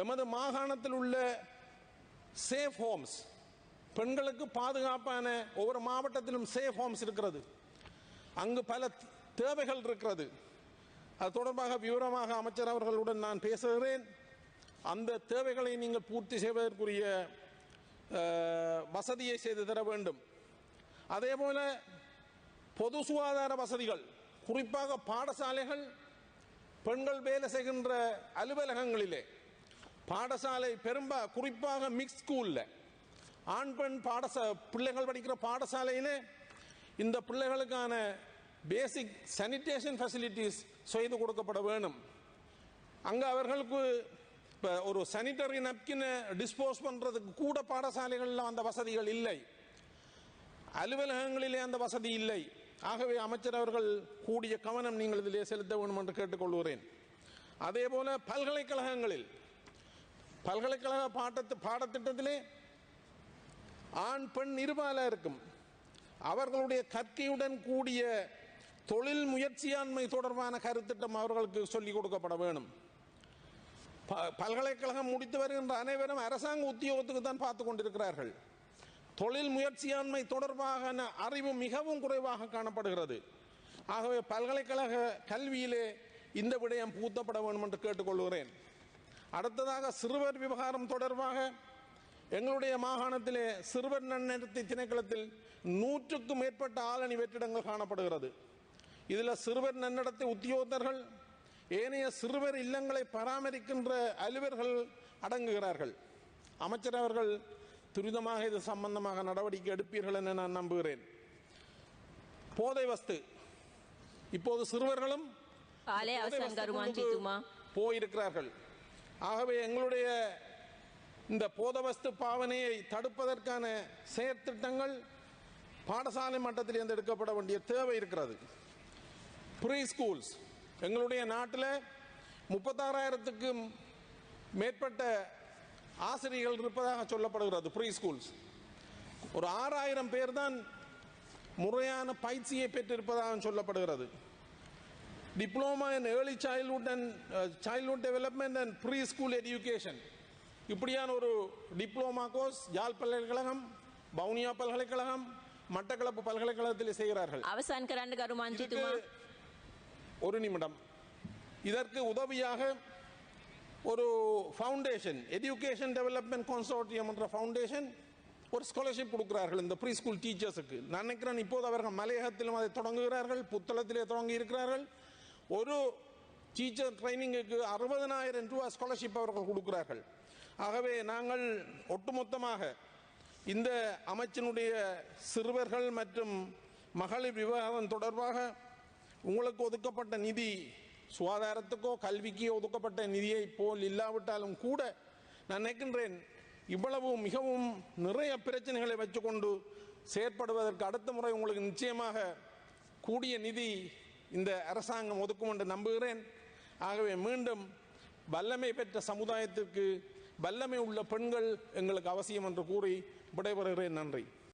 எமது மாகாணத்தில் உள்ள சேஃப் ஹோம்ஸ் பெண்களுக்கு பாதுகாப்பான ஒவ்வொரு மாவட்டத்திலும் சேஃப் ஹோம்ஸ் இருக்கிறது. அங்கு பல தேவைகள் இருக்கிறது. அது தொடர்பாக விவரமாக அமைச்சர் அவர்களுடன் நான் பேசுகிறேன். அந்த தேவைகளை நீங்கள் பூர்த்தி செய்வதற்குரிய வசதியை செய்து தர வேண்டும். அதே போல பொது சுகாதார வசதிகள் குறிப்பாக பாடசாலைகள் பெண்கள் வேலை செய்கின்ற அலுவலகங்களிலே பாடசாலை பெரும்பா குறிப்பாக மிக்ஸ் ஸ்கூலில் ஆண் பெண் பாடசா பிள்ளைகள் படிக்கிற பாடசாலையில் இந்த பிள்ளைகளுக்கான பேசிக் சானிடேஷன் ஃபெசிலிட்டிஸ் செய்து கொடுக்கப்பட வேணும். அங்கே அவர்களுக்கு இப்போ ஒரு சானிட்டரி நப்கினை டிஸ்போஸ் பண்ணுறதுக்கு கூட பாடசாலைகளில் அந்த வசதிகள் இல்லை. அலுவலகங்களிலே அந்த வசதி இல்லை. ஆகவே அமைச்சர் அவர்கள் கூடிய கவனம் நீங்கள் இதிலே செலுத்த வேண்டும் என்று கேட்டுக்கொள்கிறேன். அதே போல பல்கலைக்கழகங்களில் பல்கலைக்கழக பாடத்து பாடத்திட்டத்திலே ஆண் பெண் இருபால இருக்கும். அவர்களுடைய கற்கையுடன் கூடிய தொழில் முயற்சியாண்மை தொடர்பான கருத்திட்டம் அவர்களுக்கு சொல்லிக் கொடுக்கப்பட வேணும். ப- பல்கலைக்கழகம் முடித்து வருகின்ற அனைவரும் அரசாங்க உத்தியோகத்துக்கு தான் பார்த்து கொண்டிருக்கிறார்கள். தொழில் முயற்சியாண்மை தொடர்பான அறிவு மிகவும் குறைவாக காணப்படுகிறது. ஆகவே பல்கலைக்கழக கல்வியிலே இந்த விடயம் பூத்தப்பட வேண்டும் என்று கேட்டுக்கொள்கிறேன். அடுத்ததாக சிறுவர் விவகாரம் தொடர்பாக எங்களுடைய மாகாணத்திலே சிறுவர் நன்னடத்தை திணைக்களத்தில் நூற்றுக்கும் மேற்பட்ட ஆளணி வெற்றிடங்கள் காணப்படுகிறது. இதில் சிறுவர் நன்னடத்தை உத்தியோகத்தர்கள் ஏனைய சிறுவர் இல்லங்களை பராமரிக்கின்ற அலுவலர்கள் அடங்குகிறார்கள். அமைச்சர் அவர்கள் துரிதமாக இது சம்பந்தமாக நடவடிக்கை எடுப்பீர்கள் என நான் நம்புகிறேன். போதை வஸ்து. இப்போது சிறுவர்களும் போயிருக்கிறார்கள். ஆகவே எங்களுடைய இந்த போதவஸ்து பாவனையை தடுப்பதற்கான செயற்திட்டங்கள் பாடசாலை மட்டத்தில் இருந்து எடுக்கப்பட வேண்டிய தேவை இருக்கிறது. ப்ரீ ஸ்கூல்ஸ் எங்களுடைய நாட்டில் முப்பத்தாறாயிரத்துக்கும் மேற்பட்ட ஆசிரியர்கள் இருப்பதாக சொல்லப்படுகிறது ப்ரீ ஸ்கூல்ஸ் ஒரு ஆறாயிரம் பேர் தான் முறையான பயிற்சியை பெற்றிருப்பதாக சொல்லப்படுகிறது. Diploma in early childhood and childhood development and preschool education இப்படியான ஒரு டிப்ளோமா கோர்ஸ் ஜால் பல்கலைக்கழகம் பவுனியா பல்கலைக்கழகம் மட்டக்களப்பு பல்கலைக்கழகத்தில் செய்கிறார்கள். ஒரு நிமிடம். இதற்கு உதவியாக ஒரு ஃபவுண்டேஷன் எஜுகேஷன் டெவலப்மெண்ட் கான்சோர்டியம் என்ற ஃபவுண்டேஷன் ஒரு ஸ்காலர்ஷிப் கொடுக்கிறார்கள் இந்த ப்ரீ ஸ்கூல் டீச்சர்ஸுக்கு நினைக்கிறேன் இப்போது அவர்கள் மலையகத்திலும் அதை தொடங்குகிறார்கள் புத்தளத்திலே தொடங்கி இருக்கிறார்கள். ஒரு டீச்சர் ட்ரைனிங்குக்கு அறுபதனாயிரம் ரூபா ஸ்காலர்ஷிப் அவர்கள் கொடுக்கிறார்கள். ஆகவே நாங்கள் ஒட்டுமொத்தமாக இந்த அமைச்சினுடைய சிறுவர்கள் மற்றும் மகளிர் விவகாரம் தொடர்பாக உங்களுக்கு ஒதுக்கப்பட்ட நிதி சுகாதாரத்துக்கோ கல்விக்கோ ஒதுக்கப்பட்ட நிதியை போல் இல்லாவிட்டாலும் கூட நான் நினைக்கின்றேன் இவ்வளவு மிகவும் நிறைய பிரச்சனைகளை வச்சுக்கொண்டு செயற்படுவதற்கு அடுத்த முறை உங்களுக்கு நிச்சயமாக கூடிய நிதி இந்த அரசாங்கம் ஒதுக்கும் என்று நம்புகிறேன். ஆகவே மீண்டும் வல்லமை பெற்ற சமுதாயத்திற்கு வல்லமை உள்ள பெண்கள் எங்களுக்கு அவசியம் என்று கூறி விடைபெறுகிறேன். நன்றி.